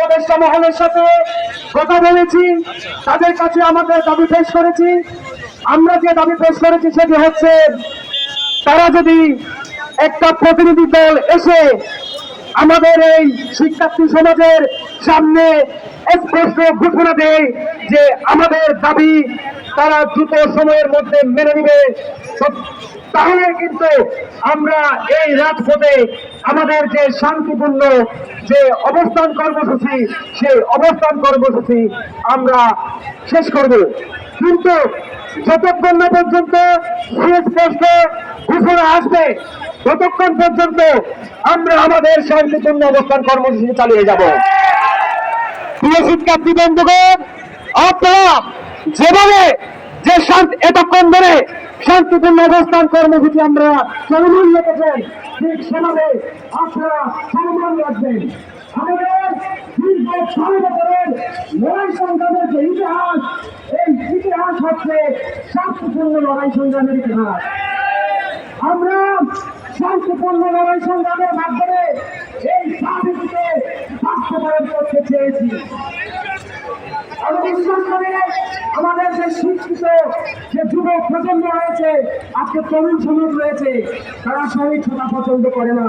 উপদেষ্টা মহলের সাথে কথা বলেছি, তাদের কাছে আমাদের দাবি পেশ করেছি। আমরা যে দাবি পেশ করেছি সেটি হচ্ছে, তারা যদি একটা প্রতিনিধি দল এসে আমাদের এই শিক্ষার্থী সমাজের সামনে স্পষ্ট ঘোষণা দেয় যে আমাদের দাবি তারা দ্রুত সময়ের মধ্যে মেনে নিবে। তাহলে কিন্তু আমরা এই রাজপথে আমাদের যে শান্তিপূর্ণ যে অবস্থান কর্মসূচি, সেই অবস্থান কর্মসূচি আমরা শেষ করব। কিন্তু যতক্ষণ না পর্যন্ত সুস্পষ্ট ঘোষণা আসবে, ততক্ষণ পর্যন্ত আমরা আমাদের শান্তিপূর্ণ অবস্থান কর্মসূচি চালিয়ে যাব। প্রিয় শিক্ষার্থী, বন্ধুগণ, আপনারা যেভাবে যে শান্তি এতক্ষণ ধরে শান্তিপূর্ণ অবস্থান কর্মসূচি আমরা চলমান রেখেছেন ঠিক সেভাবে আপনারা চলমান রাখবেন আমাদের ইতিহাস, এই হচ্ছে শান্তিপূর্ণ লড়াই লড়াই মাধ্যমে করতে চেয়েছি আমি বিশ্বাস করি আমাদের যে শিক্ষিত যে যুব প্রজন্ম রয়েছে আজকে তরুণ সমাজ রয়েছে তারা সহিংসতা পছন্দ করে না।